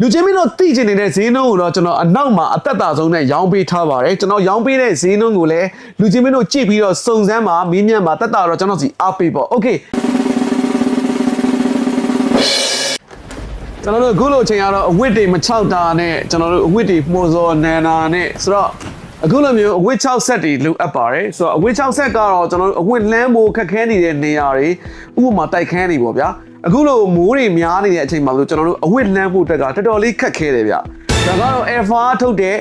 လူချင်းမင်းတို့သိချင်နေတဲ့ဈေးနှုန်းကိုတော့ကျွန်တော်အနောက်မှာအသက်တာဆုံးနဲ့ရောင်းပေးထားပါတယ်ကျွန်တော်ရောင်းပေးတဲ့ဈေးနှုန်းကိုလည်းလူချင်းမင်းတို့ကြည့်ပြီးတော့စုံစမ်းပါမင်းမြတ်မှာတက်တာတော့ကျွန်တော်စီအားပေးပါโอเคကျွန်တော်တို့အခုလိုအချိန်ကတော့အဝတ်တွေမချောက်တာနဲ့ကျွန်တော်တို့အဝတ်တွေမှုစောနန်နာနဲ့ဆိုတော့အခုလိုမျိုးအဝတ်6ဆက်တွေလိုအပ်ပါတယ်ဆိုတော့အဝတ်6ဆက်ကတော့ကျွန်တော်တို့အဝတ်လမ်းဖို့ခက်ခဲနေတဲ့နေရာတွေဥပမာတိုက်ခန်းတွေပေါ့ဗျာ အခုလိုမိုးတွေများနေတဲ့အချိန်မှာလို့ကျွန်တော်တို့အဝတ်လမ်းဖို့တက်ကတော်တော်လေးခက်ခဲတယ်ဗျဒါကတော့ Alpha ထုတ်တဲ့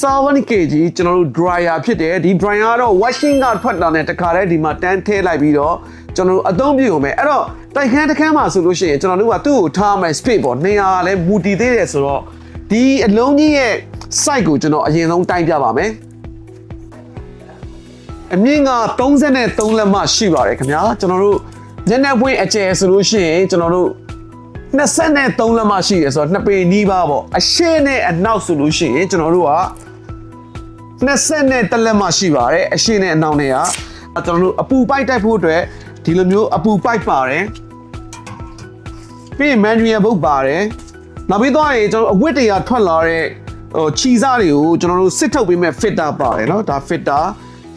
7kg ကျွန်တော်တို့ dryer ဖြစ်တယ်ဒီ dryer ကတော့ washing ကထွက်လာတဲ့တခါတည်းဒီမှာတန်းထည့်လိုက်ပြီးတော့ကျွန်တော်တို့အသုံးပြုရုံပဲအဲ့တော့တိုက်ခန်းတစ်ခန်းမှာဆိုလို့ရှိရင်ကျွန်တော်တို့ကသူ့ကိုထားမယ် space ပေါ့နေရာကလည်းမူတည်သေးတယ်ဆိုတော့ဒီအလုံးကြီးရဲ့ site ကိုကျွန်တော်အရင်ဆုံးတိုင်းပြပါမယ်အမြင့်က33လက်မှရှိပါတယ်ခင်ဗျာကျွန်တော်တို့ ညနေပွင့်အကျယ်ဆိုလို့ရှိရင်ကျွန်တော်တို့23လက်မှရှိတယ်ဆိုတော့နှစ်ပေနီးပါးပေါ့အရှေ့နဲ့အနောက်ဆိုလို့ရှိရင်ကျွန်တော်တို့က20နဲ့တက်လက်မှရှိပါတယ်အရှေ့နဲ့အနောက်နဲ့ကကျွန်တော်တို့အပူပိုက်တိုက်ဖို့အတွက်ဒီလိုမျိုးအပူပိုက်ပါတယ်ပြီးရင် manual ဘုတ်ပါတယ်နောက်ပြီးတော့ရင်ကျွန်တော်တို့အဝတ်တွေကထွက်လာတဲ့ဟိုခြီစားတွေကိုကျွန်တော်တို့စစ်ထုတ်ပေးမဲ့ fitter ပါတယ်เนาะဒါ fitter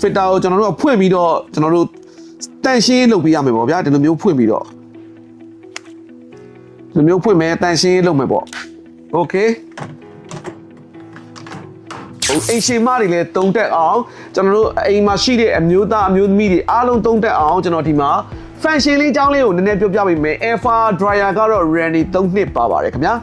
fitter ကိုကျွန်တော်တို့ကဖွင့်ပြီးတော့ကျွန်တော်တို့ တန်ရှင်းလုပ်ပေးရမယ်ပေါ့ဗျာဒီလိုမျိုးဖွင့်ပြီးတော့ဒီလိုမျိုးဖွင့်မယ်တန်ရှင်းလုပ်မယ်ပေါ့โอเคဟိုအိမ်ရှင်မတွေလည်းတုံးတက်အောင်ကျွန်တော်တို့အိမ်မှာရှိတဲ့အမျိုးသားအမျိုးသမီးတွေအားလုံးတုံးတက်အောင်ကျွန်တော်ဒီမှာ function လေးအကြောင်းလေးကိုနည်းနည်းပြောပြပေးမယ် Alpha dryer ကတော့ Randy 3နှစ်ပါပါတယ်ခင်ဗျာ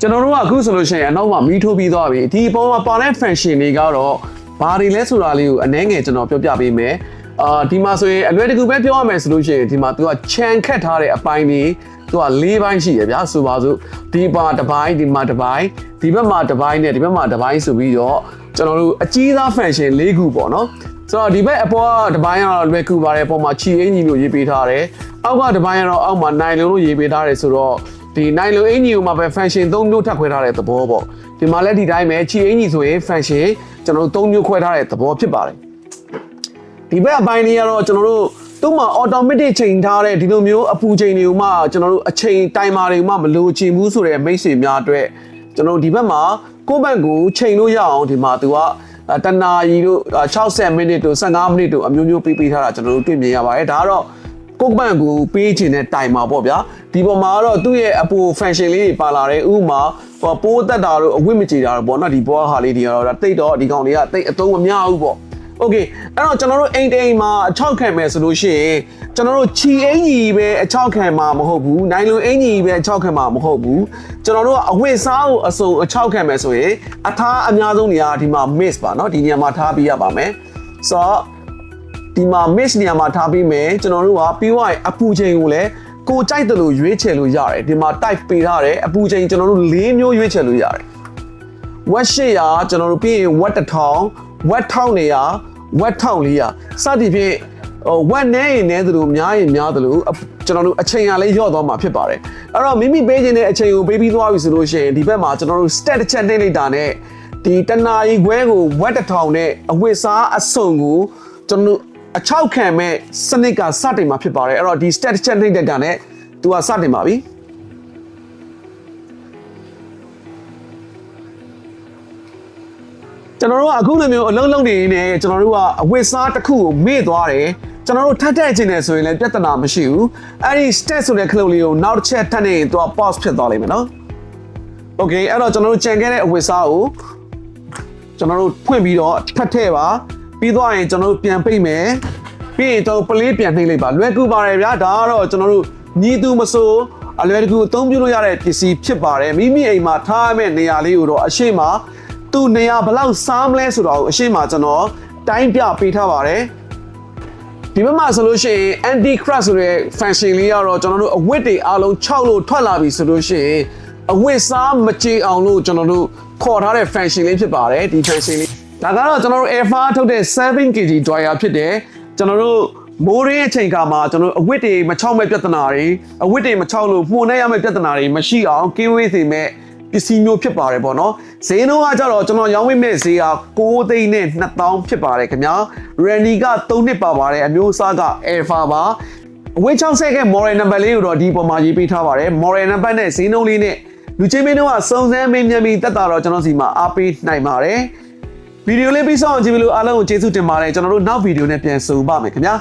ကျွန်တော်တို့ကအခုဆိုလို့ရှိရင်အနောက်မှာမီးထိုးပြီးသွားပြီဒီပုံမှာပါတဲ့ function တွေကတော့ဘာတွေလဲဆိုတာလေးကိုအနည်းငယ်ကျွန်တော်ပြောပြပေးမယ် အာဒီမှာဆိုရင်အလွယ်တကူပဲပြောရမယ်ဆိုလို့ရှိရင်ဒီမှာသူကခြံခတ်ထားတဲ့အပိုင်းတွေသူက၄ပိုင်းရှိရဗျာဆိုပါစို့ဒီပါတစ်ပိုင်းဒီမှာတစ်ပိုင်းဒီဘက်မှာတစ်ပိုင်းနဲ့ဒီဘက်မှာတစ်ပိုင်းဆိုပြီးတော့ကျွန်တော်တို့အကြီးသား function ၄ခုပေါ့နော်ဆိုတော့ဒီဘက်အပေါ်ကတစ်ပိုင်းကတော့လွယ်ကူပါတယ်အပေါ်မှာချီအင်ဂျီလို့ရေးပေးထားတယ်အောက်ကတစ်ပိုင်းကတော့အောက်မှာနိုင်လုံးလို့ရေးပေးထားတယ်ဆိုတော့ဒီနိုင်လုံးအင်ဂျီကိုမှပဲ function ၃မျိုးထပ်ခွဲထားတဲ့သဘောပေါ့ဒီမှာလည်းဒီတိုင်းပဲချီအင်ဂျီဆိုရင် function ကျွန်တော်တို့၃မျိုးခွဲထားတဲ့သဘောဖြစ်ပါတယ် ဒီဘက်အပိုင်းလေးကတော့ကျွန်တော်တို့သူ့မှာ automatic ချိန်ထားတဲ့ဒီလိုမျိုးအပူချိန်တွေကိုမှကျွန်တော်တို့အချိန်တိုင်မာတွေကိုမှမလိုချင်ဘူးဆိုတဲ့မိတ်ဆွေများအတွက်ကျွန်တော်တို့ဒီဘက်မှာကိုယ့်ဘက်ကိုချိန်လို့ရအောင်ဒီမှာသူကတနာရီတို့60မိနစ်တို့15မိနစ်တို့အမျိုးမျိုးပေးပေးထားတာကျွန်တော်တို့တွေ့မြင်ရပါတယ်ဒါကတော့ကိုယ့်ဘက်ကိုပေးချင်တဲ့တိုင်မာပေါ့ဗျာဒီပေါ်မှာကတော့သူ့ရဲ့အပူ function လေးတွေပါလာတယ်ဥပမာဟိုပိုးသက်တာတို့အဝတ်မကြည်တာတို့ပေါ့နော်ဒီဘောဟာလေးတွေကတော့တိတ်တော့ဒီကောင်တွေကတိတ်အသုံးမများဘူးပေါ့ โอเคအဲ့တော့ကျွန်တော်တို့အိမ်တိမ်မှာအချောက်ခံမယ်ဆိုလို့ရှိရင်ကျွန်တော်တို့ချီအင်ကြီးပဲအချောက်ခံမှာမဟုတ်ဘူးနိုင်လုံအင်ကြီးပဲအချောက်ခံမှာမဟုတ်ဘူးကျွန်တော်တို့ကအဝတ်စားကိုအစုံအချောက်ခံမယ်ဆိုရင်အထားအများဆုံးနေရာဒီမှာ miss ပါเนาะဒီနေရာမှာထားပေးရပါမယ်ဆိုတော့ဒီမှာ miss နေရာမှာထားပေးမယ်ကျွန်တော်တို့ကပြီးသွားရင်အပူချိန်ကိုလည်းကိုကြိုက်တယ်လို့ရွေးချယ်လို့ရတယ်ဒီမှာ type ပေးထားတယ်အပူချိန်ကျွန်တော်တို့၄မျိုးရွေးချယ်လို့ရတယ် ဝက်800ကျွန်တော်တို့ပြီးရင်ဝက်1000ဝက်1900 ဝက်1400စသည်ဖြင့်ဟိုဝက်နေရင်နေသလိုများရင်များသလိုအကျွန်တော်တို့အချိန်ကလည်းညော့သွားမှာဖြစ်ပါတယ်အဲ့တော့မိမိပေးခြင်းတဲ့အချိန်ကိုပေးပြီးသွားပြီဆိုလို့ရှိရင်ဒီဘက်မှာကျွန်တော်တို့ stat တစ်ချက်နှိမ့်လိုက်တာနဲ့ဒီတနာရီခွဲကိုဝက်1000နဲ့အဝတ်စားအစုံကိုကျွန်တော်တို့အချောက်ခံမဲ့စနစ်ကစတင်မှာဖြစ်ပါတယ်အဲ့တော့ဒီ stat တစ်ချက်နှိမ့်တဲ့တာနဲ့သူကစတင်ပါပြီ ကျွန်တော်တို့ကအခုလိုမျိုးအလုံးလုံးနေနေကျွန်တော်တို့ကအဝတ်စားတစ်ခုကိုမေ့သွားတယ်ကျွန်တော်တို့ထပ်ထည့်ခြင်းနဲ့ဆိုရင်လည်းပြဿနာမရှိဘူးအဲ့ဒီ stat ဆိုတဲ့ခလုတ်လေးကိုနောက်တစ်ချက်ထပ်နေရင်သူက pause ဖြစ်သွားလိမ့်မယ်နော် okay အဲ့တော့ကျွန်တော်တို့ကြံခဲ့တဲ့အဝတ်စားကိုကျွန်တော်တို့ဖွင့်ပြီးတော့ထပ်ထည့်ပါပြီးသွားရင်ကျွန်တော်တို့ပြန်ပိတ်မယ်ပြီးရင်ကျွန်တော်ပလေးပြန်နှိမ့်လိုက်ပါလွယ်ကူပါတယ်ဗျာဒါကတော့ကျွန်တော်တို့ညီသူမဆိုးအလွယ်တကူအသုံးပြုလို့ရတဲ့ပစ္စည်းဖြစ်ပါတယ်မိမိအိမ်မှာထားရမယ့်နေရာလေးကိုတော့အရှိမ သူ့နေရာဘယ်လောက်စားမလဲဆိုတော့အရှိမကျွန်တော်တိုင်းပြပေးထားပါတယ်ဒီဘက်မှာဆိုလို့ရှိရင် anti crash ဆိုတဲ့ function လေးကတော့ကျွန်တော်တို့အဝတ်တွေအားလုံး6လို့ထွက်လာပြီဆိုလို့ရှိရင်အဝတ်စားမကြေအောင်လို့ကျွန်တော်တို့ခေါ်ထားတဲ့ function လေးဖြစ်ပါတယ်ဒီ function လေးဒါကတော့ကျွန်တော်တို့ Air Fire ထုတ်တဲ့ 7kg dryer ဖြစ်တယ်ကျွန်တော်တို့မိုးရင်းအချိန်ကမှကျွန်တော်တို့အဝတ်တွေမချောက်မဲ့ပြဿနာတွေအဝတ်တွေမချောက်လို့မှုန်နေရမဲ့ပြဿနာတွေမရှိအောင်ကင်းဝေးစေမဲ့ ပစ္စည်းမျိုးဖြစ်ပါတယ်ပေါ့နော်ဈေးနှုန်းကကြတော့ကျွန်တော်ရောင်းမိမဲ့ဈေးက6သိန်းနဲ့2000ဖြစ်ပါတယ်ခင်ဗျာရန်နီက3နှစ်ပါပါတယ်အမျိုးအစားက Alpha ပါအဝေး60က model number လေးကိုတော့ဒီပုံမှာရေးပေးထားပါတယ် model number နဲ့ဈေးနှုန်းလေးနဲ့လူချင်းမင်းတို့ကစုံစမ်းမင်းမြန်ပြီးတက်တာတော့ကျွန်တော်စီမှာအားပေးနိုင်ပါတယ်ဗီဒီယိုလေးပြီးဆောင်ကြည့်ပြီးလို့အားလုံးကိုကျေးဇူးတင်ပါတယ်ကျွန်တော်တို့နောက်ဗီဒီယိုနဲ့ပြန်ဆုံပါမယ်ခင်ဗျာ